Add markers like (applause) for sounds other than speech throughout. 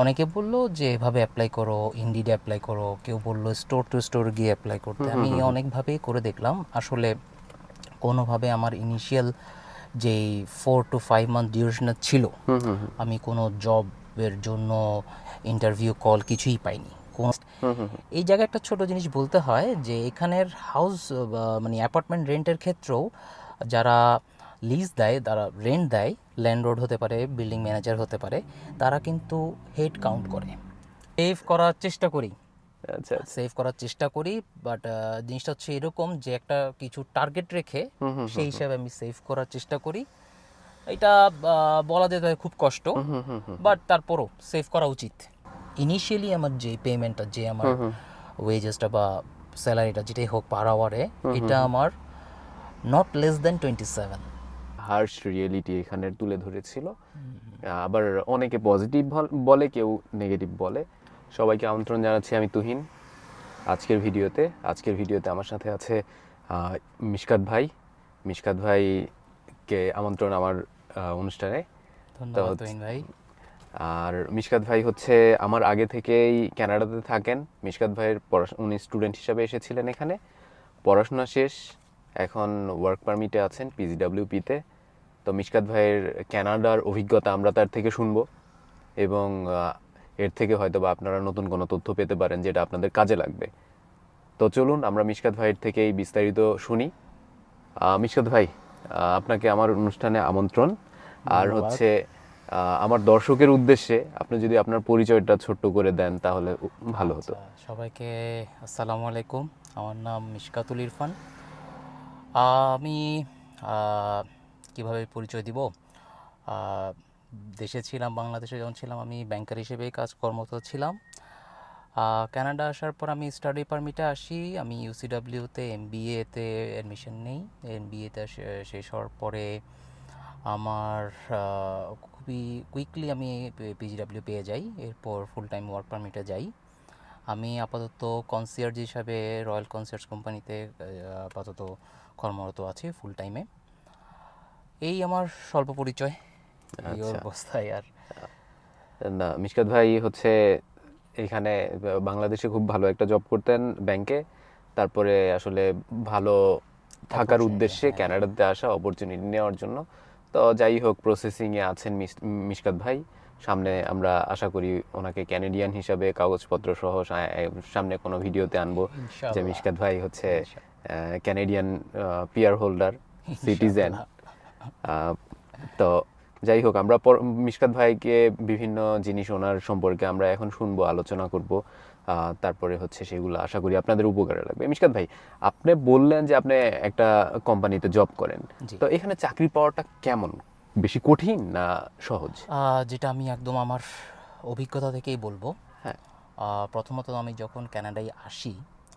অনেকে বলল যে এভাবে অ্যাপ্লাই করো ইন্ডিডে অ্যাপ্লাই করো। কেউ বলল স্টোর টু স্টোর গিয়ে অ্যাপ্লাই করতে। আমি অনেকভাবেই করে দেখলাম। আসলে কোনোভাবে আমার ইনিশিয়াল যেই ফোর টু ফাইভ মান্থ ডিউরেশনের ছিল। আমি কোনো জবের জন্য ইন্টারভিউ কল কিছুই পাইনি। কোন। এই জায়গায় একটা ছোট জিনিস বলতে হয় যে এখানের হাউস মানে অ্যাপার্টমেন্ট রেন্টের ক্ষেত্রেও যারা লিজ দেয় তারা রেন্ট দেয় ল্যান্ডলর্ড হতে পারে বিল্ডিং ম্যানেজার হতে পারে তারা কিন্তু হেড কাউন্ট করে। সেভ করার চেষ্টা করি। আচ্ছা আচ্ছা। সেভ করার চেষ্টা করি বাট জিনিসটা হচ্ছে এরকম যে একটা কিছু টার্গেট রেখে সেই হিসাবে আমি সেভ করার চেষ্টা করি। এটা বলা যেতে হয় খুব কষ্ট। বাট তারপরও সেভ করা উচিত। ইনিশিয়ালি আমার যে পেমেন্টটা যে আমার ওয়েজেসটা বা স্যালারিটা যেটাই হোক পার আওয়ারে এটা আমার not less than twenty seven harsh reality এখানে তুলে ধরেছিল। আবার অনেকে পজিটিভ বলে কেউ নেগেটিভ বলে। সবাইকে আমন্ত্রণ জানাচ্ছি আমি তুহিন। আজকের ভিডিওতে আজকের ভিডিওতে আমার সাথে আছে মিশকাত ভাই। মিশকাত ভাইকে আমন্ত্রণ আমার অনুষ্ঠানে। ধন্যবাদ তুহিন ভাই। আর মিশকাত ভাই হচ্ছে আমার আগে থেকেই কানাডাতে থাকেন। মিশকাত ভাইয়ের পড়াশোনা উনি স্টুডেন্ট হিসাবে এসেছিলেন এখানে। পড়াশোনা শেষ এখন ওয়ার্ক পারমিটে আছেন পিজিডাব্লিউপিতে তো মিশকাত ভাইয়ের ক্যানাডার অভিজ্ঞতা আমরা তার থেকে শুনব এবং এর থেকে হয়তো বা আপনারা নতুন কোনো তথ্য পেতে পারেন যেটা আপনাদের কাজে লাগবে। তো চলুন আমরা মিশকাত ভাইয়ের থেকেই বিস্তারিত শুনি। মিশকাত ভাই আপনাকে আমার অনুষ্ঠানে আমন্ত্রণ। আর হচ্ছে আমার দর্শকের উদ্দেশ্যে আপনি যদি আপনার পরিচয়টা ছোট্ট করে দেন তাহলে ভালো হতো। আচ্ছা, সবাইকে আসসালামু আলাইকুম। আমার নাম মিশকাতুল ইরফান। আমি কীভাবে পরিচয় দিব? দেশে ছিলাম, বাংলাদেশে যখন ছিলাম, আমি ব্যাংকার হিসেবেই কাজ কর্মরত ছিলাম কানাডা আসার পর আমি স্টাডি পারমিটে আসি। আমি ইউসিডাব্লিউতে এম বিএতে অ্যাডমিশন নেই। এম বিএতে শেষ হওয়ার পরে আমার খুবই কুইকলি আমি পিজিডাব্লিউ পেয়ে যাই। এরপর ফুল টাইম ওয়ার্ক পারমিটে যাই। আমি আপাতত কনসিয়ার্জ হিসাবে রয়্যাল কনসার্টস কোম্পানিতে আপাতত কর্মরত আছি ফুল টাইমে এই আমার স্বল্প পরিচয়। এই আচ্ছা। অবস্থায় আর। না মিশকাত ভাই হচ্ছে এখানে বাংলাদেশে খুব ভালো একটা জব করতেন ব্যাংকে তারপরে আসলে ভালো থাকার উদ্দেশ্যে হ্যাঁ। কানাডাতে আসা অপরচুনিটি নেওয়ার জন্য। তো যাই হোক প্রসেসিংয়ে আছেন মিশকাত ভাই। সামনে আমরা আশা করি ওনাকে ক্যানেডিয়ান হিসাবে কাগজপত্র সহ সামনে কোনো ভিডিওতে আনব যে মিশকাত ভাই হচ্ছে ক্যানেডিয়ান পিয়ার হোল্ডার সিটিজেন তো যাই হোক আমরা মিশকাত ভাইকে বিভিন্ন জিনিস ওনার সম্পর্কে আমরা এখন শুনব আলোচনা করব। তারপরে হচ্ছে সেগুলো আশা করি আপনাদের উপকারে লাগবে। মিশকাত ভাই আপনি বললেন যে আপনি একটা কোম্পানিতে জব করেন। তো এখানে চাকরি পাওয়াটা কেমন? বেশি কঠিন না সহজ? যেটা আমি একদম আমার অভিজ্ঞতা থেকেই বলব। হ্যাঁ। প্রথমত আমি যখন কানাডায় আসি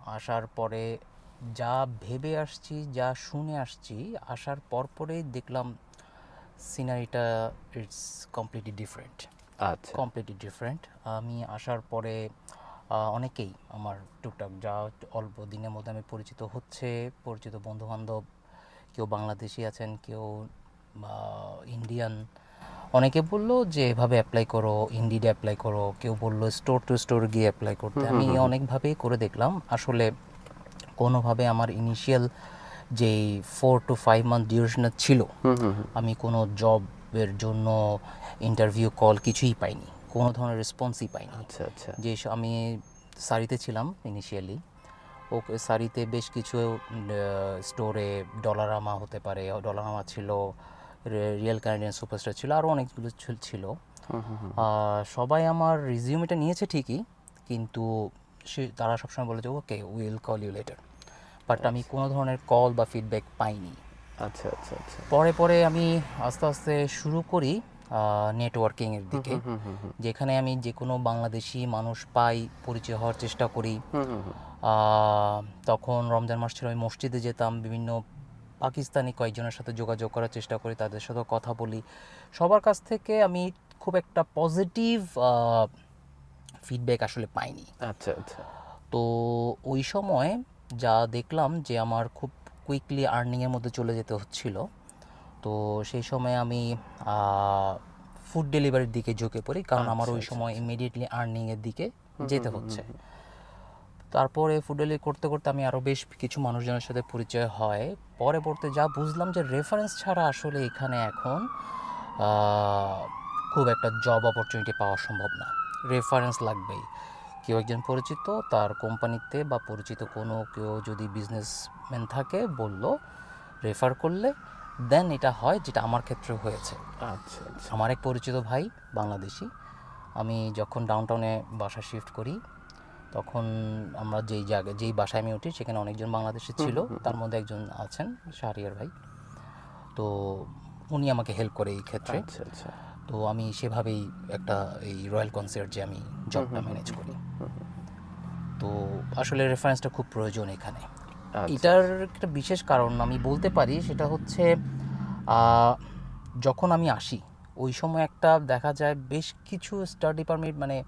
আসার পরে যা ভেবে আসছি যা শুনে আসছি আসার পর পরেই দেখলাম সিনারিটা ইটস কমপ্লিটলি ডিফারেন্ট আচ্ছা। কমপ্লিটলি ডিফারেন্ট আমি আসার পরে অনেকেই আমার টুকটাক যা অল্প দিনের মধ্যে আমি পরিচিত হচ্ছে পরিচিত বন্ধুবান্ধব কেউ বাংলাদেশি আছেন কেউ ইন্ডিয়ান অনেকে বলল যে এভাবে অ্যাপ্লাই করো ইন্ডিডে অ্যাপ্লাই করো কেউ বলল স্টোর টু স্টোর গিয়ে অ্যাপ্লাই করতে। আমি অনেকভাবেই করে দেখলাম। আসলে কোনোভাবে আমার ইনিশিয়াল যেই ফোর টু ফাইভ মান্থ ডিউরেশনের ছিল। আমি কোনো জবের জন্য ইন্টারভিউ কল কিছুই পাইনি। কোনো ধরনের রেসপন্সই পাইনি। আচ্ছা আচ্ছা। যে আমি সারিতে ছিলাম ইনিশিয়ালি ওকে সারিতে বেশ কিছু স্টোরে ডলারামা হতে পারে ডলারামা ছিল রিয়েল কানাডিয়ান সুপারস্টার ছিল আরও অনেকগুলো ছিল-। সবাই আমার রিজিউমিটা নিয়েছে ঠিকই কিন্তু সে তারা সবসময় বলে যে okay will call you later but আমি কোনো ধরনের কল বা ফিডব্যাক পাইনি। আচ্ছা আচ্ছা আচ্ছা। পরে পরে আমি আস্তে আস্তে শুরু করি নেটওয়ার্কিংয়ের দিকে। হুম হুম হুম যেখানে আমি যে কোনো বাংলাদেশি মানুষ পাই পরিচয় হওয়ার চেষ্টা করি। তখন রমজান মাস ছিল আমি মসজিদে যেতাম বিভিন্ন পাকিস্তানি কয়েকজনের সাথে যোগাযোগ করার চেষ্টা করি তাদের সাথে কথা বলি। সবার কাছ থেকে আমি খুব একটা পজিটিভ ফিডব্যাক আসলে পাইনি। আচ্ছা আচ্ছা। তো ওই সময় যা দেখলাম যে আমার খুব কুইকলি আর্নিংয়ের মধ্যে চলে যেতে হচ্ছিল। তো সেই সময় আমি ফুড ডেলিভারির দিকে ঝুঁকে পড়ি কারণ আমার আচ্ছা, ওই সময় ইমিডিয়েটলি আর্নিংয়ের দিকে যেতে হচ্ছে। তারপরে ফুড ডেলিভারি করতে করতে আমি আরও বেশ কিছু মানুষজনের সাথে পরিচয় হয়। পরে পড়তে যা বুঝলাম যে রেফারেন্স ছাড়া আসলে এখানে এখন খুব একটা জব অপরচুনিটি পাওয়া সম্ভব না। রেফারেন্স লাগবেই। কেউ একজন পরিচিত তার কোম্পানিতে বা পরিচিত কোনো কেউ যদি বিজনেসম্যান থাকে বলল রেফার করলে দেন এটা হয় যেটা আমার ক্ষেত্রে হয়েছে। আচ্ছা আচ্ছা। আমার এক পরিচিত ভাই বাংলাদেশি। আমি যখন ডাউনটাউনে বাসা শিফট করি তখন আমরা যেই জায়গায় যেই বাসায় আমি উঠি সেখানে অনেকজন বাংলাদেশি ছিল। তার মধ্যে একজন আছেন শাহরিয়ার ভাই। তো উনি আমাকে হেল্প করে এই ক্ষেত্রে। আচ্ছা আচ্ছা। তো আমি সেভাবেই একটা এই রয়্যাল কনসার্ট যে আমি জবটা ম্যানেজ করি। তো আসলে রেফারেন্সটা খুব প্রয়োজন এখানে। আচ্ছা, এটার একটা বিশেষ কারণ আমি বলতে পারি সেটা হচ্ছে যখন আমি আসি ওই সময় একটা দেখা যায় বেশ কিছু স্টাডি পারমিট মানে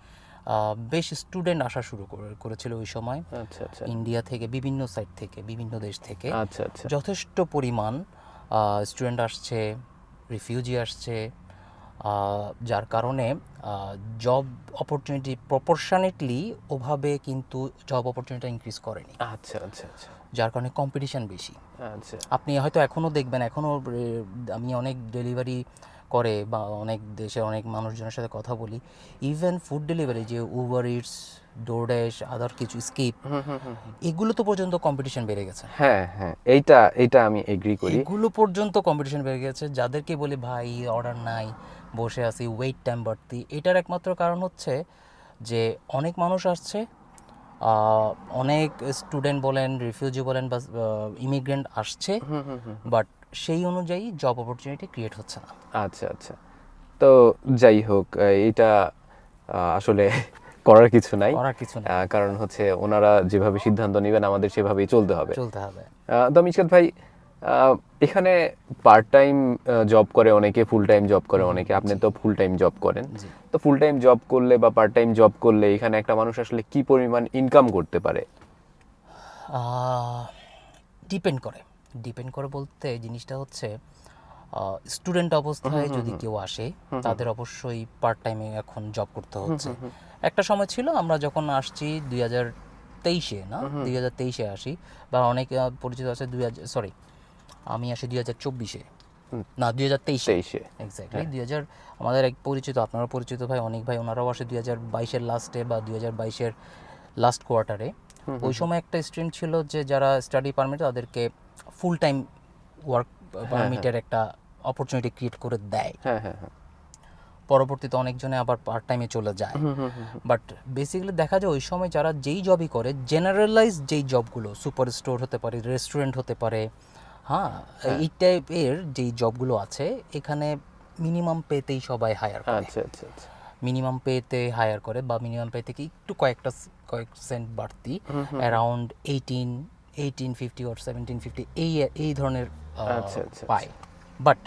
বেশ স্টুডেন্ট আসা শুরু করে- করেছিল ওই সময়। আচ্ছা আচ্ছা। ইন্ডিয়া থেকে বিভিন্ন সাইড থেকে বিভিন্ন দেশ থেকে। আচ্ছা আচ্ছা। যথেষ্ট পরিমাণ স্টুডেন্ট আসছে রিফিউজি আসছে যার কারণে জব অপরচুনিটি প্রপোর্শনেটলি ওভাবে কিন্তু জব অপরচুনিটি ইনক্রিজ করেনি। আচ্ছা আচ্ছা আচ্ছা। যার কারণে কম্পিটিশন বেশি। আচ্ছা। আপনি হয়তো এখনও দেখবেন এখনও আমি অনেক ডেলিভারি করে বা অনেক দেশের অনেক মানুষজনের সাথে কথা বলি। ইভেন ফুড ডেলিভারি যে উবার ইটস ডোরড্যাশ আদার কিছু স্কিপ এগুলো তো পর্যন্ত কম্পিটিশন বেড়ে গেছে। হ্যাঁ হ্যাঁ এইটা এইটা আমি এগ্রি করি। এগুলো পর্যন্ত কম্পিটিশন বেড়ে গেছে। যাদেরকে বলি ভাই অর্ডার নাই। বসে আছি ওয়েট টাইম বাড়তি। এটার একমাত্র কারণ হচ্ছে যে অনেক মানুষ আসছে অনেক স্টুডেন্ট বলেন রিফিউজি বলেন বা ইমিগ্রেন্ট আসছে বাট সেই অনুযায়ী জব অপরচুনিটি ক্রিয়েট হচ্ছে না। আচ্ছা আচ্ছা। তো যাই হোক এটা আসলে (laughs) করার কিছু নাই। করার কিছু নাই। কারণ হচ্ছে ওনারা যেভাবে সিদ্ধান্ত নেবেন আমাদের সেভাবেই চলতে হবে। চলতে হবে। তো মিশকাত ভাই এখানে পার্ট টাইম জব করে অনেকে ফুল টাইম জব করে অনেকে। আপনি তো ফুল টাইম জব করেন তো ফুল টাইম জব করলে বা পার্ট টাইম জব করলে এখানে একটা মানুষ আসলে কি পরিমাণ ইনকাম করতে পারে? ডিপেন্ড করে। ডিপেন্ড করে বলতে জিনিসটা হচ্ছে স্টুডেন্ট অবস্থায় যদি কেউ আসে তাদের অবশ্যই পার্ট টাইমে এখন জব করতে হচ্ছে। একটা সময় ছিল আমরা যখন আসছি দুই হাজার তেইশে না? দুই হাজার তেইশে আসি বা অনেক পরিচিত আছে দুই হাজার সরি আমি আসি দুই হাজার চব্বিশে। না দুই হাজার তেইশে। তেইশে। এক্স্যাক্টলি দুই হাজার আমাদের এক পরিচিত আপনারা পরিচিত ভাই অনেক ভাই ওনারাও আসে দুই হাজার বাইশের লাস্টে বা দুই হাজার বাইশের লাস্ট কোয়ার্টারে ওই সময় একটা স্ট্রিম ছিল যে যারা স্টাডি পারমিট তাদেরকে ফুল টাইম ওয়ার্ক পারমিটের একটা অপরচুনিটি ক্রিয়েট করে দেয়। হ্যাঁ হ্যাঁ হ্যাঁ। পরবর্তীতে অনেকজনে আবার পার্ট টাইমে চলে যায়। বাট বেসিক্যালি দেখা যায় ওই সময় যারা যেই জবই করে জেনারেলাইজ যেই জবগুলো সুপার স্টোর হতে পারে রেস্টুরেন্ট হতে পারে হ্যাঁ এই টাইপের যেই জবগুলো আছে এখানে মিনিমাম পেতেই সবাই হায়ার করে। আচ্ছা আচ্ছা আচ্ছা। মিনিমাম পেতে হায়ার করে বা মিনিমাম পে থেকে একটু কয়েকটা কয়েক সেন্ট বাড়তি। Around eighteen eighteen fifty or seventeen fifty এই এই ধরনের আচ্ছা, আচ্ছা, পায়। বাট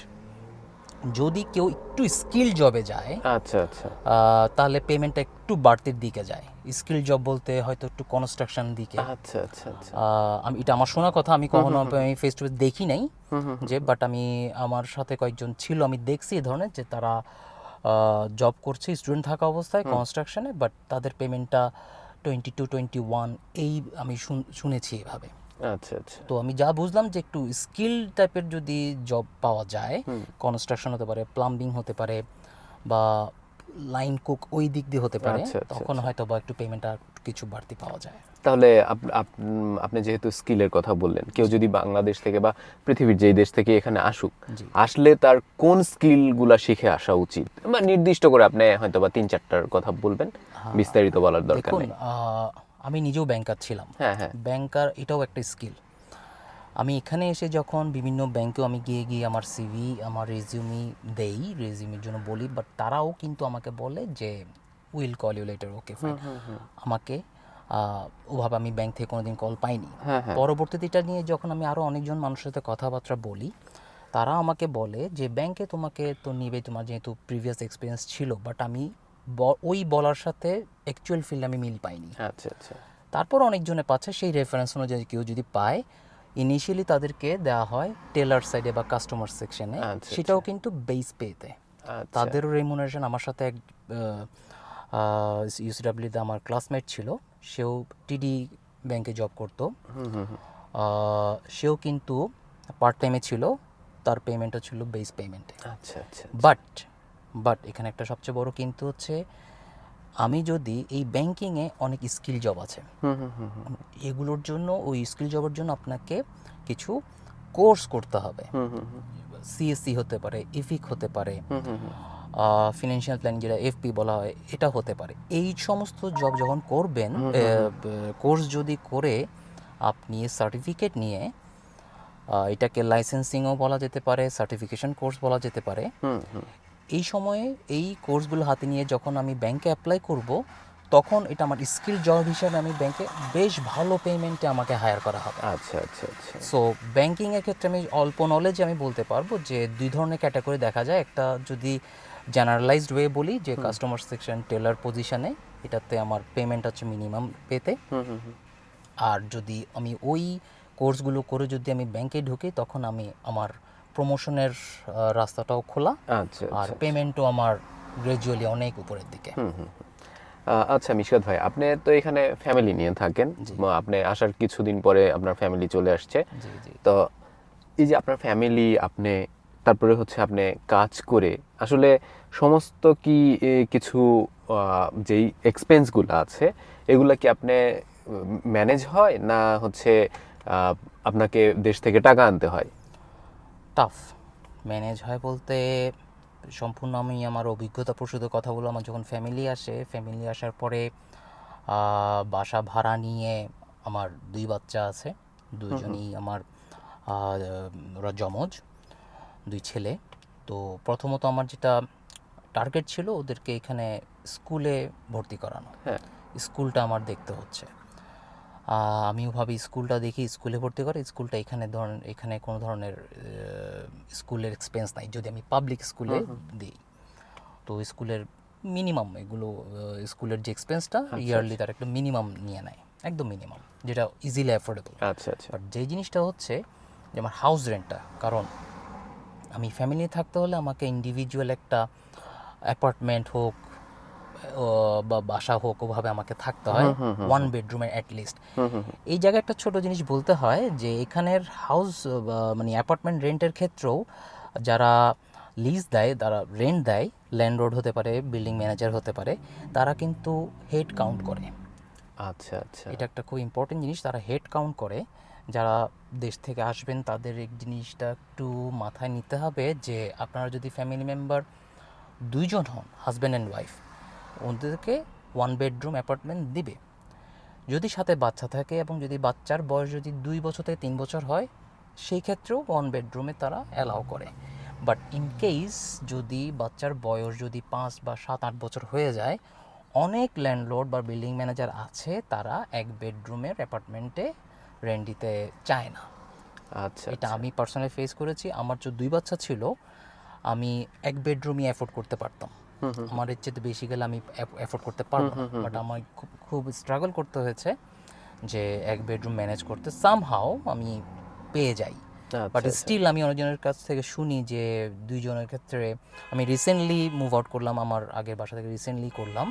যদি কেউ একটু স্কিল জবে যায় আচ্ছা আচ্ছা। তাহলে পেমেন্টটা একটু বাড়তির দিকে যায়। স্কিল জব বলতে হয়তো একটু কনস্ট্রাকশন দিকে। আচ্ছা আচ্ছা আচ্ছা। আমি এটা আমার শোনা কথা আমি কখনো আমি ফেস টু ফেস দেখি নাই যে বাট আমি আমার সাথে কয়েকজন ছিল আমি দেখছি এই ধরনের যে তারা জব করছে স্টুডেন্ট থাকা অবস্থায় কনস্ট্রাকশনে বাট তাদের পেমেন্টটা টোয়েন্টি টু টোয়েন্টি ওয়ান এই আমি শুন- শুনেছি এভাবে। আচ্ছা আচ্ছা। তো আমি যা বুঝলাম যে একটু স্কিল টাইপের যদি জব পাওয়া যায় কনস্ট্রাকশন হতে পারে প্লাম্বিং হতে পারে বা লাইন কুক ওই দিক দিয়ে হতে পারে আচ্ছা, আচ্ছা, তখন হয়তো বা একটু পেমেন্টটা কিছু বাড়তি পাওয়া যায়। তাহলে আপনি যেহেতু স্কিলের কথা বললেন কেউ যদি বাংলাদেশ থেকে বা পৃথিবীর যেই দেশ থেকে এখানে আসুক আসলে তার কোন স্কিলগুলা শিখে আসা উচিত? বা নির্দিষ্ট করে আপনি হয়তো বা তিন চারটার কথা বলবেন বিস্তারিত বলার দরকার নেই। আমি নিজেও ব্যাংকার ছিলাম। হ্যাঁ হ্যাঁ। ব্যাংকার এটাও একটা স্কিল আমি এখানে এসে যখন বিভিন্ন ব্যাংকেও আমি গিয়ে গিয়ে আমার সিভি আমার রেজিউমি দেই রেজিউমির জন্য বলি বাট তারাও কিন্তু আমাকে বলে যে will call you later okay fine আমাকে ওভাবে আমি ব্যাংক থেকে কোনোদিন কল পাইনি। হ্যাঁ, হ্যাঁ। পরবর্তীতে এটা নিয়ে যখন আমি আরও অনেকজন মানুষের সাথে কথাবার্তা বলি তারা আমাকে বলে যে ব্যাংকে তোমাকে তো নিবে তোমার যেহেতু প্রিভিয়াস এক্সপিরিয়েন্স ছিল বাট আমি ওই বলার সাথে অ্যাকচুয়াল ফিল্ড আমি মিল পাইনি। আচ্ছা আচ্ছা। তারপর অনেকজনে পাচ্ছে সেই রেফারেন্স অনুযায়ী কেউ যদি পায় ইনিশিয়ালি তাদেরকে দেওয়া হয় টেলার সাইডে বা কাস্টমার সেকশনে আচ্ছা, সেটাও কিন্তু বেস পেতে আচ্ছা। তাদেরও রেমুনারেশন আমার সাথে এক ইউসিডাব্লিউতে আমার ক্লাসমেট ছিল। সেও টিডি ব্যাংকে জব করতো। সেও কিন্তু পার্ট টাইমে ছিল। তার পেমেন্টটা ছিল বেস পেমেন্টে আচ্ছা আচ্ছা বাট বাট এখানে একটা সবচেয়ে বড় কিন্তু হচ্ছে আমি যদি এই ব্যাংকিংয়ে অনেক স্কিল জব আছে হুম হুম হুম হুম। এগুলোর জন্য ওই স্কিল জবের জন্য আপনাকে কিছু কোর্স করতে হবে হুম হুম হুম। সিএসসি হতে পারে ইফিক হতে পারে hmm hmm hmm. Financial plan যেটা এফপি বলা হয় এটা হতে পারে এই সমস্ত জব যখন করবেন কোর্স যদি করে আপনি সার্টিফিকেট নিয়ে এটাকে লাইসেন্সিংও বলা যেতে পারে সার্টিফিকেশন কোর্স বলা যেতে পারে। এই সময়ে এই কোর্সগুলো হাতে নিয়ে যখন আমি ব্যাংকে অ্যাপ্লাই করব তখন এটা আমার স্কিল জব হিসাবে আমি ব্যাংকে বেশ ভালো পেমেন্টে আমাকে হায়ার করা হবে। আচ্ছা আচ্ছা আচ্ছা। সো ব্যাংকিংয়ের ক্ষেত্রে আমি অল্প নলেজে আমি বলতে পারব যে দুই ধরনের ক্যাটাগরি দেখা যায়। একটা যদি জেনারেলাইজড ওয়ে বলি যে কাস্টমার সেকশন টেলার পজিশনে এটাতে আমার পেমেন্ট হচ্ছে মিনিমাম পেতে। হুম হুম হুম। আর যদি আমি ওই কোর্সগুলো করে যদি আমি ব্যাংকে ঢুকি তখন আমি আমার প্রমোশনের রাস্তাটাও খোলা। আচ্ছা আর আচ্ছা। পেমেন্টও আমার গ্র্যাজুয়ালি অনেক উপরের দিকে। আচ্ছা মিশকাত ভাই আপনি তো এখানে ফ্যামিলি নিয়ে থাকেন। আপনি আসার কিছুদিন পরে আপনার ফ্যামিলি চলে আসছে। তো এই যে আপনার ফ্যামিলি আপনি তারপরে হচ্ছে আপনি কাজ করে আসলে সমস্ত কি কিছু যেই এক্সপেন্সগুলো আছে এগুলা কি আপনি ম্যানেজ হয়? না হচ্ছে আপনাকে দেশ থেকে টাকা আনতে হয়? টাফ ম্যানেজ হয় বলতে সম্পূর্ণ আমি আমার অভিজ্ঞতা প্রসূত কথা বলব আমার যখন ফ্যামিলি আসে ফ্যামিলি আসার পরে বাসা ভাড়া নিয়ে আমার দুই বাচ্চা আছে দুইজনই আমার ওরা জমজ দুই ছেলে। তো প্রথমত আমার যেটা টার্গেট ছিল ওদেরকে এখানে স্কুলে ভর্তি করানো। হ্যাঁ। স্কুলটা আমার দেখতে হচ্ছে। আমিও ভাবি স্কুলটা দেখি স্কুলে ভর্তি করে স্কুলটা এখানে ধরেন এখানে কোনো ধরনের স্কুলের এক্সপেন্স নাই যদি আমি পাবলিক স্কুলে দিই। তো স্কুলের মিনিমাম এগুলো স্কুলের যে এক্সপেন্সটা ইয়ারলি তার একটা মিনিমাম নিয়ে নেয় একদম মিনিমাম যেটা ইজিলি অ্যাফোর্ডেবল আচ্ছা আচ্ছা। বাট যে জিনিসটা হচ্ছে যে আমার হাউস রেন্টটা কারণ আমি ফ্যামিলি থাকতে হলে আমাকে ইন্ডিভিজুয়াল একটা অ্যাপার্টমেন্ট হোক বা বাসা হোক ওভাবে আমাকে থাকতে হয় ওয়ান বেডরুমের অ্যাটলিস্ট। এই জায়গায় একটা ছোট জিনিস বলতে হয় যে এখানের হাউস মানে অ্যাপার্টমেন্ট রেন্টের ক্ষেত্রেও যারা লিজ দেয় তারা রেন্ট দেয় ল্যান্ডলর্ড হতে পারে বিল্ডিং ম্যানেজার হতে পারে তারা কিন্তু হেড কাউন্ট করে। আচ্ছা আচ্ছা। এটা একটা খুব ইম্পর্টেন্ট জিনিস তারা হেড কাউন্ট করে। যারা দেশ থেকে আসবেন তাদের এই জিনিসটা একটু মাথায় নিতে হবে যে আপনারা যদি ফ্যামিলি মেম্বার দুইজন হন হাজব্যান্ড অ্যান্ড ওয়াইফ ওদেরকে ওয়ান বেডরুম অ্যাপার্টমেন্ট দিবে। যদি সাথে বাচ্চা থাকে এবং যদি বাচ্চার বয়স যদি দুই বছর থেকে তিন বছর হয় সেই ক্ষেত্রেও ওয়ান বেডরুমে তারা অ্যালাউ করে। বাট ইন কেস যদি বাচ্চার বয়স যদি পাঁচ বা সাত আট বছর হয়ে যায় অনেক ল্যান্ডলর্ড বা বিল্ডিং ম্যানেজার আছে তারা এক বেডরুমের অ্যাপার্টমেন্টে রেন্ট দিতে চায় না। আচ্ছা এটা আমি পার্সোনালি ফেস করেছি। আমার যে দুই বাচ্চা ছিল আমি এক বেডরুমই অ্যাফোর্ড করতে পারতাম। আমার চেয়ে বেশি গেলে আমি অ্যাফোর্ড করতে পারব বাট আমার খুব খুব স্ট্রাগল করতে হয়েছে যে এক বেডরুম ম্যানেজ করতে সামহাও আমি পেয়ে যাই। বাট আচ্ছা স্টিল আমি অনেকজনের কাছ থেকে শুনি যে দুইজনের ক্ষেত্রে আমি রিসেন্টলি মুভ আউট করলাম আমার আগের বাসা থেকে রিসেন্টলি করলাম।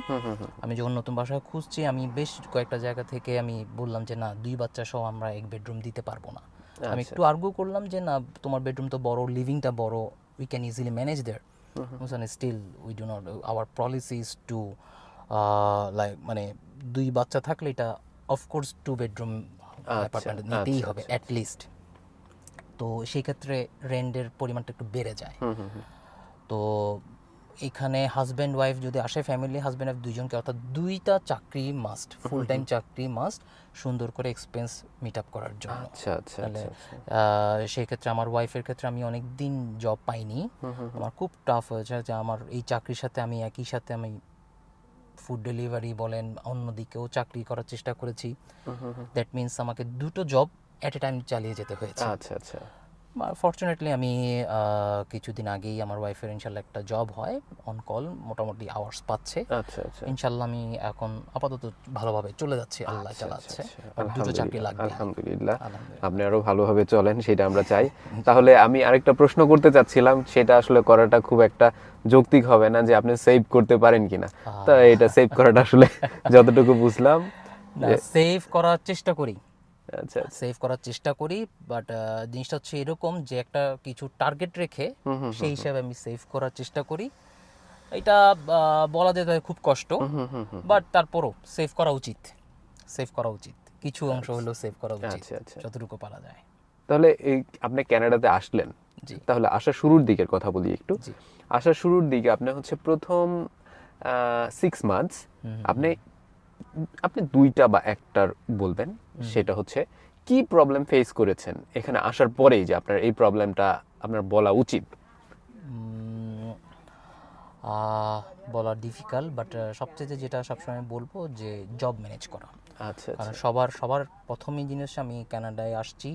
আমি যখন নতুন বাসা খুঁজছি আমি বেশ কয়েকটা জায়গা থেকে আমি বললাম যে না দুই বাচ্চা সহ আমরা এক বেডরুম দিতে পারব না। আমি একটু আর্গু করলাম যে না তোমার বেডরুম তো বড় লিভিংটা বড় we can easily manage there still we do not our policy is to like মানে দুই বাচ্চা থাকলে এটা অফকোর্স টু বেডরুম অ্যাপার্টমেন্ট নিতেই আচ্ছা, হবে লিস্ট তো সেই ক্ষেত্রে রেন্টের পরিমাণটা একটু বেড়ে যায়। তো এখানে হাজব্যান্ড ওয়াইফ যদি আসে ফ্যামিলি হাজব্যান্ড ওয়াইফ দুইজনকে অর্থাৎ দুইটা চাকরি মাস্ট ফুল টাইম চাকরি মাস্ট সুন্দর করে এক্সপেন্স মিট আপ করার জন্য। আচ্ছা আচ্ছা তাহলে আচ্ছা সেই ক্ষেত্রে আমার ওয়াইফের ক্ষেত্রে আমি অনেক দিন জব পাইনি। আমার খুব টাফ হয়েছে যে আমার এই চাকরির সাথে আমি একই সাথে আমি ফুড ডেলিভারি বলেন অন্য দিকেও চাকরি করার চেষ্টা করেছি। দ্যাট মিন্স আমাকে দুটো জব অ্যাট এ টাইম চালিয়ে যেতে হয়েছে। আচ্ছা আচ্ছা। ফর্চুনেটলি আমি কিছুদিন আগেই আমার ওয়াইফের ইনশাল্লাহ একটা জব হয় অন কল মোটামুটি আওয়ার্স পাচ্ছে। আচ্ছা আচ্ছা। ইনশাল্লাহ আমি এখন আপাতত ভালোভাবে চলে যাচ্ছি আল্লাহ আচ্ছা, চালাচ্ছে। আচ্ছা, দুটো চাকরি লাগবে। আলহামদুলিল্লাহ। আপনি আরও ভালোভাবে চলেন সেটা আমরা চাই। তাহলে আমি আরেকটা প্রশ্ন করতে চাচ্ছিলাম সেটা আসলে করাটা খুব একটা যৌক্তিক হবে না যে আপনি সেভ করতে পারেন কিনা। তা এটা সেভ করাটা আসলে (laughs) যতটুকু বুঝলাম সেভ করার চেষ্টা করি। আচ্ছা সেভ করার চেষ্টা করি বাট জিনিসটা হচ্ছে এরকম যে একটা কিছু টার্গেট রেখে সেই হিসাবে আমি সেভ করার চেষ্টা করি। এটা বলা যেতে খুব কষ্ট বাট তারপরও সেভ করা উচিত সেভ করা উচিত। কিছু অংশ হলেও সেভ করা উচিত আচ্ছা, আচ্ছা। যতটুকু পারা যায়। তাহলে এই আপনি কানাডাতে আসলেন জি। তাহলে আসার শুরুর দিকের কথা বলি একটু। জি। আসার শুরুর দিকে আপনি হচ্ছে প্রথম সিক্স মান্থস আপনি আপনি দুইটা বা একটার বলবেন সেটা হচ্ছে কি প্রবলেম ফেস করেছেন? এখানে আসার পরেই যে আপনার এই প্রবলেমটা আপনার বলা উচিত। বলা ডিফিকাল্ট বাট সবচেয়ে যেটা সবসময় বলব যে জব ম্যানেজ করা। আচ্ছা কারণ সবার সবার প্রথমই জিনিস আমি কানাডায় আসছি।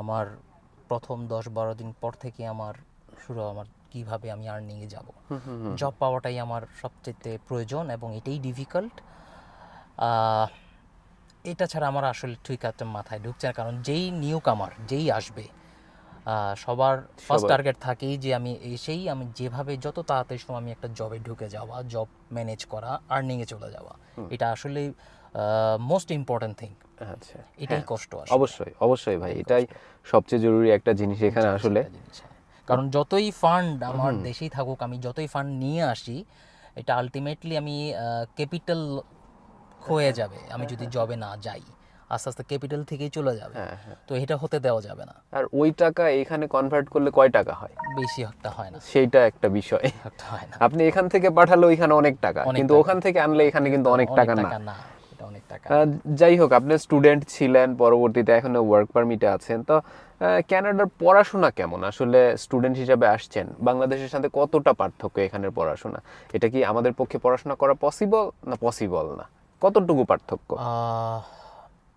আমার প্রথম দশ বারো দিন পর থেকে আমার শুরু আমার কীভাবে আমি আর্নিংয়ে যাব। জব পাওয়াটাই আমার সবচেয়ে প্রয়োজন এবং এটাই ডিফিকাল্ট এটা ছাড়া আমার আসলে ঠিক একটা মাথায় ঢুকছে না কারণ যেই নিয়োগ আমার যেই আসবে সবার ফার্স্ট টার্গেট থাকেই যে আমি এসেই আমি যেভাবে যত তাড়াতাড়ি সময় আমি একটা জবে ঢুকে যাওয়া জব ম্যানেজ করা আর্নিংয়ে চলে যাওয়া। এটা আসলে মোস্ট ইম্পর্ট্যান্ট থিং আচ্ছা। এটাই কষ্ট আসলে। অবশ্যই অবশ্যই ভাই এটাই সবচেয়ে জরুরি একটা জিনিস এখানে আসলে। হ্যাঁ। কারণ যতই ফান্ড আমার দেশেই থাকুক আমি যতই ফান্ড নিয়ে আসি এটা আলটিমেটলি আমি ক্যাপিটাল হয়ে যাবে আমি যদি জবে না যাই আস্তে আস্তে ক্যাপিটাল থেকেই চলে যাবে। হ্যাঁ হ্যাঁ। তো এটা হতে দেওয়া যাবে না। আর ওই টাকা এখানে কনভার্ট করলে কয় টাকা হয়? বেশি একটা হয় না। সেইটা একটা বিষয়। (laughs) একটা হয় না। আপনি এখান থেকে পাঠালে ওইখানে অনেক টাকা কিন্তু ওখান থেকে আনলে এখানে কিন্তু অনেক টাকা না। না অনেক টাকা। যাই হোক আপনি স্টুডেন্ট ছিলেন পরবর্তীতে এখন ওয়ার্ক পারমিটে আছেন। তো আহ, কানাডার পড়াশোনা কেমন? আসলে স্টুডেন্ট হিসাবে আসছেন। বাংলাদেশের সাথে কতটা পার্থক্য এখানের পড়াশোনা? এটা কি আমাদের পক্ষে পড়াশোনা করা পসিবল না পসিবল না? কতটুকু পার্থক্য?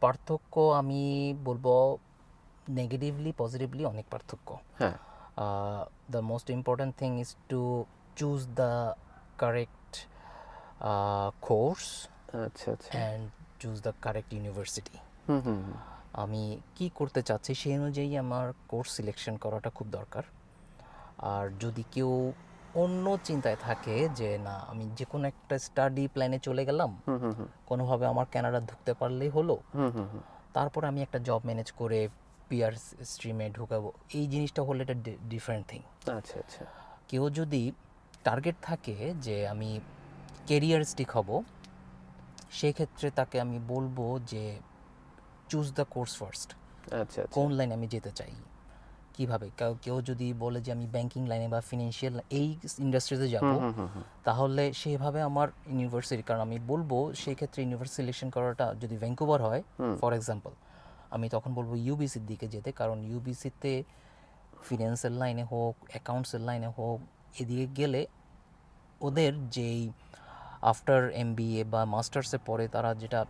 পার্থক্য আমি বলব নেগেটিভলি পজিটিভলি অনেক পার্থক্য। হ্যাঁ। The most important thing is to choose the correct course আচ্ছা আচ্ছা। And choose the correct university hmm hmm hmm. আমি কি করতে চাচ্ছি সেই অনুযায়ী আমার কোর্স সিলেকশন করাটা খুব দরকার। আর যদি কেউ অন্য চিন্তায় থাকে যে না আমি যে কোনো একটা স্টাডি প্ল্যানে চলে গেলাম। হুম হুম হুম। কোনোভাবে আমার ক্যানাডা ঢুকতে পারলেই হলো। তারপর আমি একটা জব ম্যানেজ করে পিআর স্ট্রিমে ঢুকাবো। এই জিনিসটা হলে এটা ডিফারেন্ট থিং আচ্ছা আচ্ছা। কেউ যদি টার্গেট থাকে যে আমি কেরিয়ার স্টিক হব সেক্ষেত্রে তাকে আমি বলব যে চুজ দ্য কোর্স ফার্স্ট আচ্ছা কোন লাইনে আমি যেতে চাই? কীভাবে কেউ- যদি বলে যে আমি ব্যাংকিং লাইনে বা ফিনান্সিয়াল এই ইন্ডাস্ট্রিতে যাব। তাহলে সেভাবে আমার ইউনিভার্সিটি কারণ আমি বলব সেই ক্ষেত্রে ইউনিভার্সিটি সিলেকশন করাটা যদি ভ্যাঙ্কুভার হয় ফর এক্সাম্পল আমি তখন বলব ইউবিসির দিকে যেতে কারণ ইউবিসিতে ফিনান্সের লাইনে হোক অ্যাকাউন্টসের লাইনে হোক এদিকে গেলে ওদের যেই আফটার এম বা মাস্টার্সের পরে তারা যেটা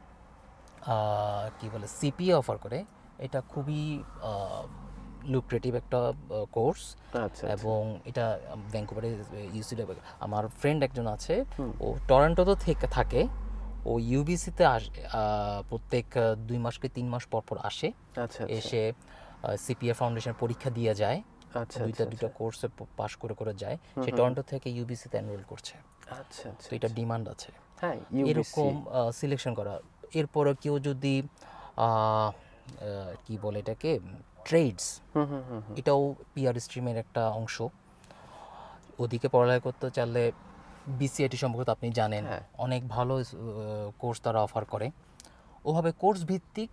কি বলে সিপিএ অফার করে এটা খুবই লুক্রেটিভ একটা কোর্স আচ্ছা এবং এটা ভ্যাঙ্কুভারে ইউসি আমার ফ্রেন্ড একজন আছে ও টরন্টোতে থেকে থাকে ও ইউবিসিতে প্রত্যেক দুই মাস কি তিন মাস পর পর আসে আচ্ছা এসে সিপিএ ফাউন্ডেশন পরীক্ষা দিয়ে যায় আচ্ছা দুইটা দুইটা কোর্সে পাশ করে করে যায় সে টরন্টো থেকে ইউবিসিতে এনরোল করছে। আচ্ছা আচ্ছা তো এটা ডিমান্ড আছে। হ্যাঁ এরকম সিলেকশন করা। এরপরে কেউ যদি কি বলে এটাকে ট্রেডস। এটাও পিআর স্ট্রিমের একটা অংশ ওদিকে পড়ালেখা করতে চাইলে বিসিআইটি সম্পর্কে আপনি জানেন হ্যাঁ। অনেক ভালো কোর্স তারা অফার করে ওভাবে কোর্স ভিত্তিক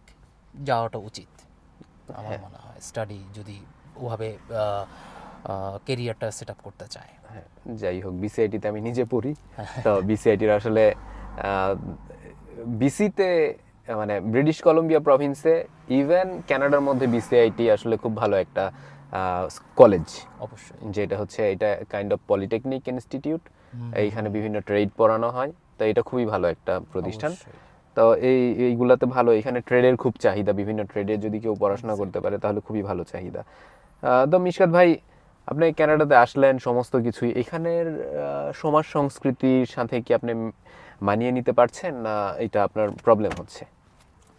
যাওয়াটা উচিত আমার হ্যাঁ। মনে হয় স্টাডি যদি ওভাবে কেরিয়ারটা সেট আপ করতে চায় হ্যাঁ, যাই হোক বিসিআইটিতে আমি নিজে পড়ি (laughs) তো বিসিআইটির আসলে বিসিতে মানে ব্রিটিশ কলম্বিয়া প্রভিন্সে ইভেন কানাডার মধ্যে বিসিআইটি আসলে খুব ভালো একটা কলেজ অবশ্যই। যেটা হচ্ছে এটা কাইন্ড অফ পলিটেকনিক ইনস্টিটিউট এইখানে বিভিন্ন ট্রেড পড়ানো হয়। তো এটা খুবই ভালো একটা প্রতিষ্ঠান। তো এই এইগুলাতে ভালো। এখানে ট্রেডের খুব চাহিদা। বিভিন্ন ট্রেডে যদি কেউ পড়াশোনা করতে পারে তাহলে খুবই ভালো চাহিদা। তো মিশকাত ভাই আপনি কানাডাতে আসলেন সমস্ত কিছুই। এখানের সমাজ সংস্কৃতির সাথে কি আপনি মানিয়ে নিতে পারছেন না এটা আপনার প্রবলেম হচ্ছে?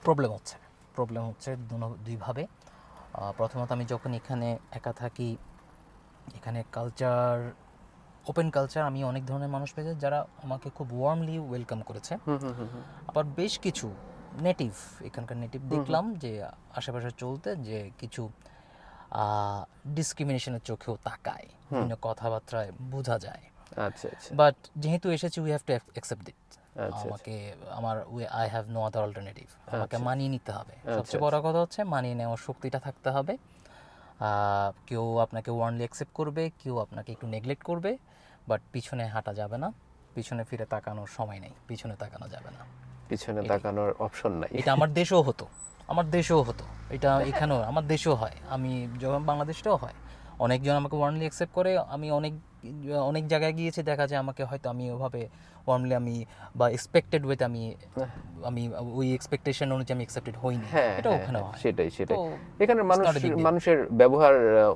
প্রবলেম হচ্ছে প্রবলেম হচ্ছে দুইভাবে। প্রথমত আমি যখন এখানে একা থাকি এখানে কালচার ওপেন কালচার আমি অনেক ধরনের মানুষ পেয়েছি যারা আমাকে খুব ওয়ার্মলি ওয়েলকাম করেছে। আবার বেশ কিছু নেটিভ এখানকার নেটিভ দেখলাম যে আশেপাশে চলতে যে কিছু ডিসক্রিমিনেশনের চোখেও তাকায়। বিভিন্ন কথাবার্তায় বোঝা যায়। আচ্ছা আচ্ছা। বাট যেহেতু এসেছি উই হ্যাভ টু অ্যাকসেপ্ট আচ্ছা। আমাকে আমার I have no other alternative আমাকে আচ্ছা। মানিয়ে নিতে হবে। আচ্ছা, সবচেয়ে বড় কথা হচ্ছে মানিয়ে নেওয়ার শক্তিটা থাকতে হবে। কেউ আপনাকে ওয়ার্নলি অ্যাকসেপ্ট করবে কেউ আপনাকে একটু নেগলেক্ট করবে বাট পিছনে হাঁটা যাবে না। পিছনে ফিরে তাকানোর সময় নেই। পিছনে তাকানো যাবে না। পিছনে তাকানোর অপশন নাই। এটা আমার দেশেও হতো। আমার দেশেও হতো। এটা (laughs) এখানেও আমার দেশেও হয়। আমি যখন বাংলাদেশটাও হয় অনেকজন আমাকে ওয়ার্নলি অ্যাকসেপ্ট করে আমি অনেক অনেক জায়গায় গিয়েছে দেখা যায় আমাকে হয়তো আমি ওভাবে ওয়ার্মলি আমি বা এক্সপেক্টেড ওয়েতে আমি আমি ওই এক্সপেকটেশন অনুযায়ী আমি অ্যাকসেপ্টেড হইনি। হ্যাঁ এটা হ্যাঁ, ওখানে হ্যাঁ, সেটাই সেটাই। এখানে মানুষ. মানুষের ব্যবহার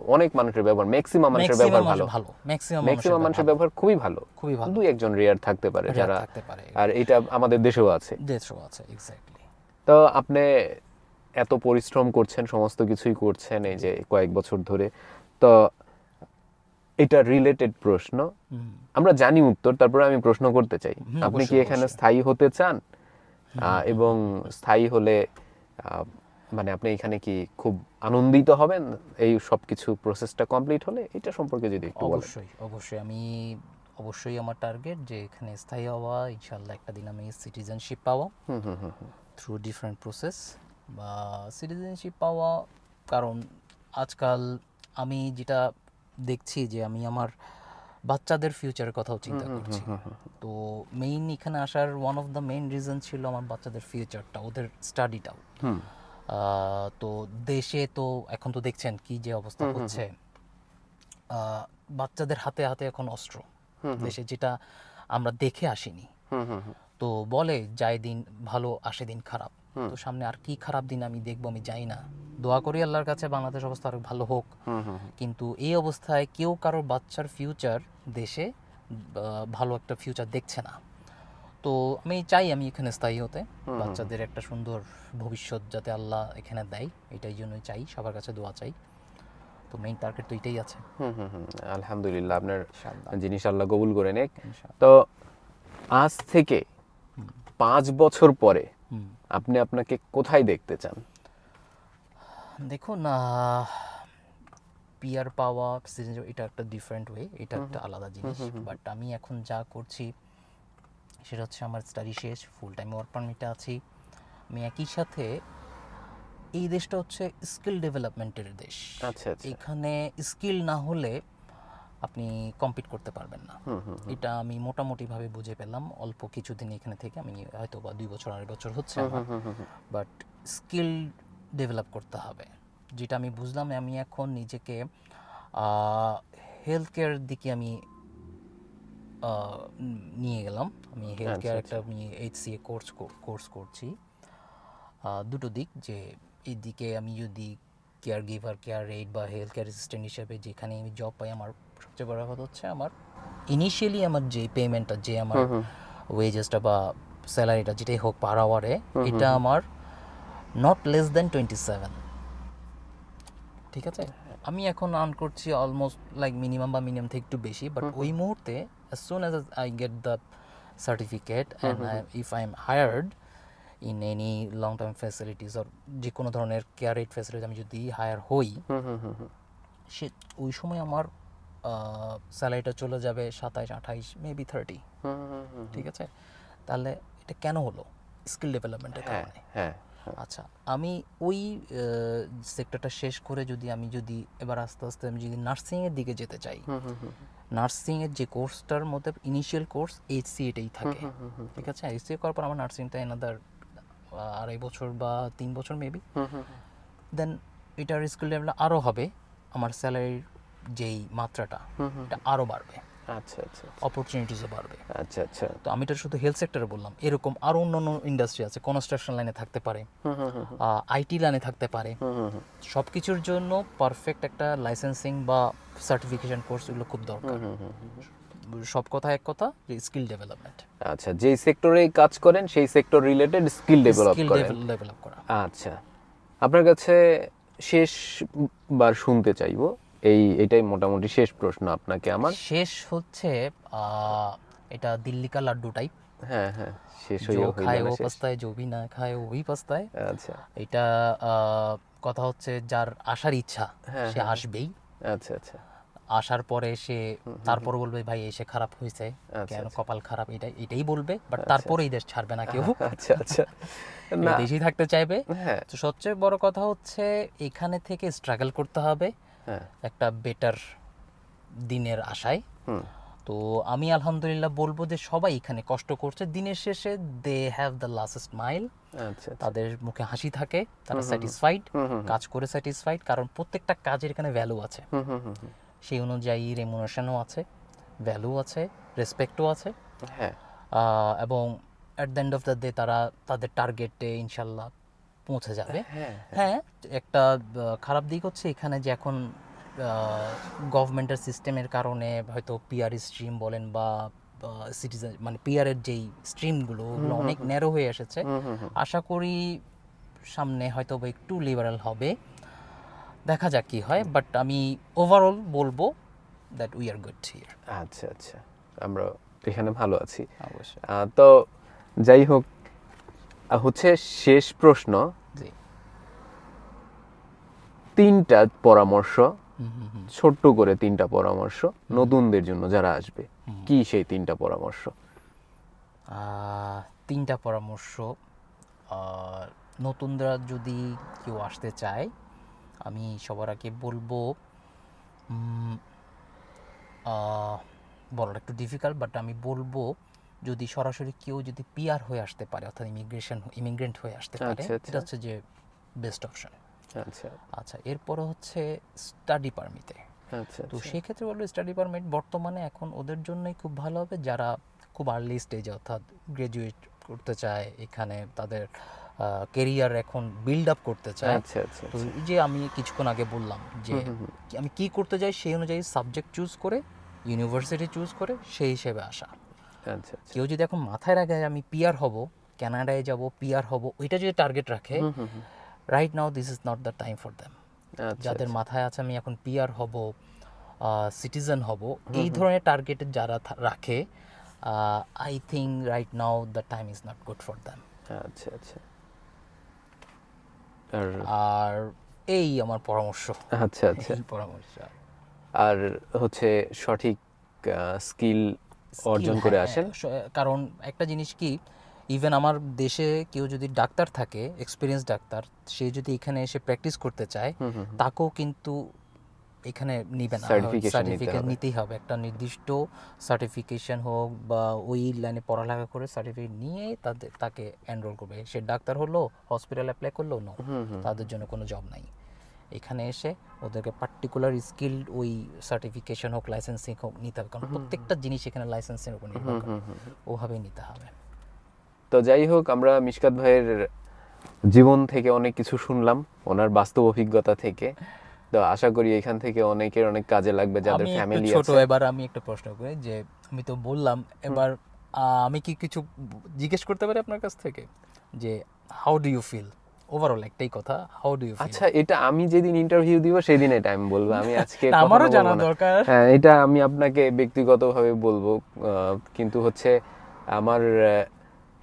অনেক মানুষের ব্যবহার ম্যাক্সিমাম মানুষের ব্যবহার ভালো। ভালো ম্যাক্সিমাম মানুষের ব্যবহার খুবই ভালো। খুবই ভালো। দুই একজন রেয়ার থাকতে পারে যারা থাকতে পারে। আর এটা আমাদের দেশেও আছে। দেশও আছে এক্স্যাক্টলি তো আপনি এত পরিশ্রম করছেন সমস্ত কিছুই করছেন এই যে কয়েক বছর ধরে। তো এটা রিলেটেড প্রশ্ন। আমরা জানি উত্তর তারপরে আমি প্রশ্ন করতে চাই। আপনি কি এখানে স্থায়ী হতে চান? এবং স্থায়ী হলে মানে আপনি এখানে কি খুব আনন্দিত হবেন? এই সব কিছু প্রসেসটা কমপ্লিট হলে এটা সম্পর্কে যদি একটু অবশ্যই অবশ্যই। আমি অবশ্যই আমার টার্গেট যে এখানে স্থায়ী হওয়া ইনশাল্লাহ একটা দিন আমি সিটিজেনশিপ পাওয়া hmm hmm hmm hmm. Through different process বা সিটিজেনশিপ পাওয়া। কারণ আজকাল আমি যেটা দেখছি যে আমি আমার বাচ্চাদের ফিউচারের কথাও চিন্তা করছি। তো মেইন এখানে আসার one of the main reason ছিল আমার বাচ্চাদের ফিউচারটা ওদের স্টাডিটাও তো দেশে তো এখন তো দেখছেন কি যে অবস্থা হচ্ছে। আহ, বাচ্চাদের হাতে হাতে এখন অস্ত্র। দেশে যেটা আমরা দেখে আসিনি। তো বলে যায় দিন ভালো আসে দিন খারাপ। তো সামনে আর কি খারাপ দিন আমি দেখব আমি যাই না। দোয়া করি আল্লাহর কাছে বাংলাদেশ অবস্থা আরও ভালো হোক। কিন্তু এই অবস্থায় কেউ কারোর বাচ্চার ফিউচার দেশে ভালো একটা ফিউচার দেখছে না। তো আমি চাই আমি এখানে স্থায়ী হতে। বাচ্চাদের একটা সুন্দর ভবিষ্যৎ যাতে আল্লাহ এখানে দেয় এটাই জন্যই চাই সবার কাছে দোয়া চাই। তো মেইন টার্গেট তো এটাই আছে। হুম হুম হুম। আলহামদুলিল্লাহ আপনার জিনিস আল্লাহ কবুল করে নেক। তো আজ থেকে পাঁচ বছর পরে। আপনি আপনাকে কোথায় দেখতে চান? দেখুন পিয়ার পাওয়া citizenship এটা একটা ডিফারেন্ট ওয়ে এটা একটা আলাদা জিনিস। বাট আমি এখন যা করছি সেটা হচ্ছে আমার স্টাডি শেষ ফুল টাইম ওয়ার্ক পারমিটে আছি। আমি একই সাথে এই দেশটা হচ্ছে স্কিল ডেভেলপমেন্টের দেশ। আচ্ছা আচ্ছা। এখানে স্কিল না হলে আপনি কম্পিট করতে পারবেন না। এটা আমি মোটামুটিভাবে বুঝে পেলাম। অল্প কিছুদিন এখানে থেকে আমি হয়তো বা দুই বছর আড়াই বছর হচ্ছে। বাট স্কিল ডেভেলপ করতে হবে। যেটা আমি বুঝলাম আমি এখন নিজেকে হেলথ কেয়ার দিকে আমি নিয়ে গেলাম। আমি হেলথ আচ্ছা, কেয়ার একটা আমি এইচসিএ কোর্স কোর্স করছি। দুটো দিক যে এই দিকে আমি যদি কেয়ার গিভার কেয়ার এইড বা হেলথ কেয়ার অ্যাসিস্ট্যান্ট হিসেবে যেখানে আমি জব পাই আমার সবচেয়ে বড় কথা হচ্ছে আমার ইনিশিয়ালি আমার যে পেমেন্টটা যে আমার ওয়েজেসটা বা স্যালারিটা যেটাই হোক পার আওয়ারে এটা আমার not less than twenty seven ঠিক আছে? আমি এখন আর্ন করছি অলমোস্ট লাইক মিনিমাম বা মিনিমাম থেকে একটু বেশি বাট ওই মুহূর্তে as soon as I get the certificate and if I am hired in any long term facilities or যে কোনো ধরনের কেয়ার এইড ফ্যাসিলিটি আমি যদি হায়ার হই। সে ওই সময় আমার স্যালারিটা চলে যাবে সাতাইশ আঠাইশ মেবি থার্টি। ঠিক আছে? তাহলে এটা কেন হলো? স্কিল ডেভেলপমেন্টের হ্যাঁ কারণে। হ্যাঁ আচ্ছা আমি ওই সেক্টরটা শেষ করে যদি আমি যদি এবার আস্তে আস্তে আমি যদি নার্সিংয়ের দিকে যেতে চাই হুম হুম হুম। নার্সিংয়ের যে কোর্সটার মধ্যে ইনিশিয়াল কোর্স এইচসি এটাই থাকে। ঠিক আছে? এইচসি করার পর আমার নার্সিংটা এনাদার আড়াই বছর বা তিন বছর মেবি। দেন এটার স্কিল ডেভেলপ আরও হবে। আমার স্যালারির যেই মাত্রাটা এটা আরও বাড়বে। আচ্ছা আচ্ছা। অপরচুনিটিসও বাড়বে। আচ্ছা আচ্ছা। তো আমি তো শুধু হেলথ সেক্টরে বললাম। এরকম আরও অন্যান্য ইন্ডাস্ট্রি আছে কনস্ট্রাকশন লাইনে থাকতে পারে হুম হুম হুম আইটি লাইনে থাকতে পারে। হুম হুম হুম। সব কিছুর জন্য পারফেক্ট একটা লাইসেন্সিং বা সার্টিফিকেশন কোর্স এগুলো খুব দরকার। হুম হুম হুম। সব কথা এক কথা যে স্কিল ডেভেলপমেন্ট আচ্ছা যেই সেক্টরে কাজ করেন সেই sector related skill develop skill করেন। ডেভেলপ করা। আচ্ছা। আপনার কাছে শেষ বার শুনতে চাইব। এই এটাই মোটামুটি শেষ প্রশ্ন আপনাকে আমার। শেষ হচ্ছে এটা দিল্লিকা লাড্ডু টাইপ হ্যাঁ হ্যাঁ শেষ হয়ে গেল খায় ও পাস্তায় জবি না খায় ওই পাস্তায়। আচ্ছা। এটা কথা হচ্ছে যার আসার ইচ্ছা হ্যাঁ, সে হ্যাঁ, হ্যাঁ। আসবেই। আচ্ছা আচ্ছা। আসার পরে সে তারপর বলবে ভাই এসে খারাপ হয়েছে। আচ্ছা, কেন আচ্ছা। কপাল খারাপ? এটা এটাই বলবে বাট আচ্ছা, তারপরে এই দেশ ছাড়বে না কেউ। (laughs) আচ্ছা আচ্ছা। দেশেই থাকতে চাইবে। তো সবচেয়ে বড় কথা হচ্ছে এখানে থেকে স্ট্রাগল করতে হবে। একটা বেটার দিনের আশায়। তো আমি আলহামদুলিল্লাহ বলব যে সবাই এখানে কষ্ট করছে। দিনের শেষে they have the last mile আচ্ছা। তাদের মুখে হাসি থাকে তারা স্যাটিসফাইড কাজ করে স্যাটিসফাইড কারণ প্রত্যেকটা কাজের এখানে ভ্যালু আছে। সেই অনুযায়ী রেমুনেশনও আছে ভ্যালু আছে রেসপেক্টও আছে। হ্যাঁ। এবং at the end of the day তারা তাদের টার্গেটে ইনশাল্লাহ পৌঁছে যাবে। হ্যাঁ হ্যাঁ। একটা খারাপ দিক হচ্ছে এখানে যে এখন গভর্নমেন্টের সিস্টেমের কারণে হয়তো পিআর স্ট্রিম বলেন বা সিটিজেন মানে পিআরের যেই স্ট্রিমগুলো ওগুলো অনেক ন্যারো হয়ে এসেছে। আশা করি সামনে হয়তো একটু লিবারাল হবে। দেখা যাক কি হয় বাট আমি ওভারঅল বলব that we are good here আচ্ছা আচ্ছা। আমরা এখানে ভালো আছি। অবশ্যই। তো যাই হোক হচ্ছে শেষ প্রশ্ন। তিনটা পরামর্শ ছোট্ট করে তিনটা পরামর্শ নতুনদের জন্য যারা আসবে। কি সেই তিনটা পরামর্শ? তিনটা পরামর্শ নতুনরা যদি কেউ আসতে চায় আমি সবার আগে বলব বলাটা একটু ডিফিকাল্ট বাট আমি বলব যদি সরাসরি কেউ যদি পিআর হয়ে আসতে পারে অর্থাৎ ইমিগ্রেশন ইমিগ্রেন্ট হয়ে আসতে পারে আচ্ছা, আচ্ছা। এটা হচ্ছে যে বেস্ট অপশন। আচ্ছা। আচ্ছা এরপরে হচ্ছে স্টাডি পারমিতে আচ্ছা তো আচ্ছা। সেক্ষেত্রে বলব স্টাডি পারমিট বর্তমানে এখন ওদের জন্যই খুব ভালো হবে যারা খুব আর্লি স্টেজে অর্থাৎ গ্রাজুয়েট করতে চায় এখানে তাদের কেরিয়ার এখন বিল্ড আপ করতে চায়। আচ্ছা আচ্ছা তো এই যে আমি কিছুক্ষণ আগে বললাম যে আমি কি করতে যাই সেই অনুযায়ী সাবজেক্ট চুজ করে ইউনিভার্সিটি চুজ করে সেই হিসেবে আসা। আচ্ছা আচ্ছা। কেউ যদি এখন মাথায় রাখে আমি পিয়ার হব কানাডায় যাব পিয়ার হব ওইটা যদি টার্গেট রাখে। Right now this is not the time for them যাদের মাথায় আছে আমি এখন পিয়ার হব সিটিজেন হব এই ধরনের টার্গেট যারা রাখে I think right now the time is not good for them আচ্ছা আচ্ছা। আর আর এই আমার পরামর্শ। আচ্ছা আচ্ছা। পরামর্শ। আর হচ্ছে সঠিক স্কিল অর্জন করে হ্যাঁ, আসেন? কারণ একটা জিনিস কি ইভেন আমার দেশে কেউ যদি ডাক্তার থাকে এক্সপিরিয়েন্স ডাক্তার সে যদি এখানে এসে প্র্যাকটিস করতে চায়। তাকেও কিন্তু এখানে নিবে না। সার্টিফিকেট নিতেই হবে। একটা নির্দিষ্ট সার্টিফিকেশন হোক বা ওই লাইনে পড়ালেখা করে সার্টিফিকেট নিয়ে তাদের তাকে এনরোল করবে। সে ডাক্তার হলো হসপিটাল অ্যাপ্লাই করল নো। তাদের জন্য কোনো জব নাই। এখানে এসে ওদেরকে পার্টিকুলার স্কিল ওই সার্টিফিকেশন হোক লাইসেন্সিং হোক নিতে হবে। কারণ প্রত্যেকটা জিনিস এখানে লাইসেন্সের উপর নির্ভর করে। ওভাবেই নিতে হবে। তো যাই হোক আমরা মিশকাত ভাইয়ের জীবন থেকে অনেক কিছু শুনলাম ওনার বাস্তব অভিজ্ঞতা থেকে। তো আশা করি এখান থেকে অনেকের অনেক কাজে লাগবে যাদের ফ্যামিলি ছোট আছে। এবার আমি একটা প্রশ্ন করি যে আমি তো বললাম এবার আমি কি কিছু জিজ্ঞেস করতে পারি আপনার কাছ থেকে? যে how do you feel overall একটাই কথা হাউ ডু ইউ আচ্ছা এটা আমি যেদিন ইন্টারভিউ দিব সেদিন এটা আমি বলব। আমি আজকে (laughs) কখনো আমারও জানা দরকার। হ্যাঁ এটা আমি আপনাকে ব্যক্তিগতভাবে বলব কিন্তু হচ্ছে আমার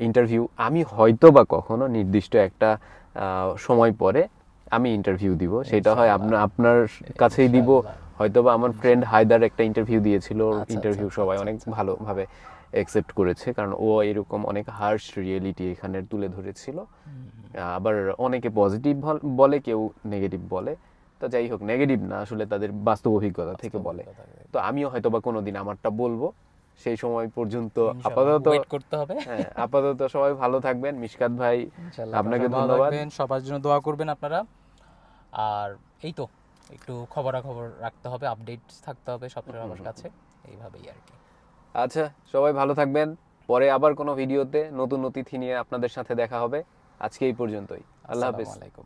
ইন্টারভিউ আমি হয়তো বা কখনো নির্দিষ্ট একটা সময় পরে আমি ইন্টারভিউ দিব। সেটা হয় আপনার আপনার কাছেই দিব। হয়তো বা আমার ফ্রেন্ড হায়দার একটা ইন্টারভিউ দিয়েছিল আচ্ছা, ইন্টারভিউ আচ্ছা, সবাই আচ্ছা, অনেক ভালোভাবে অ্যাকসেপ্ট করেছে কারণ ও এরকম অনেক হার্শ রিয়েলিটি এখানে তুলে ধরেছিল। আবার অনেকে পজিটিভ বলে কেউ নেগেটিভ বলে। তো যাই হোক নেগেটিভ না আসলে তাদের বাস্তব অভিজ্ঞতা থেকে বলে। তো আমিও হয়তো বা কোনোদিন আমারটা বলব। সেই সময় পর্যন্ত আপাতত ওয়েট করতে হবে। হ্যাঁ আপাতত সবাই ভালো থাকবেন। মিশকাত ভাই আপনাকে ধন্যবাদ। সবার জন্য দোয়া করবেন আপনারা। আর এই তো একটু খবরাখবর রাখতে হবে আপডেট থাকতে হবে সবসময় আমার কাছে। এইভাবেই আর কি। আচ্ছা সবাই ভালো থাকবেন। পরে আবার কোনো ভিডিওতে নতুন অতিথি নিয়ে আপনাদের সাথে দেখা হবে। আজকে এই পর্যন্তই। আল্লাহ হাফিজ। আলাইকুম।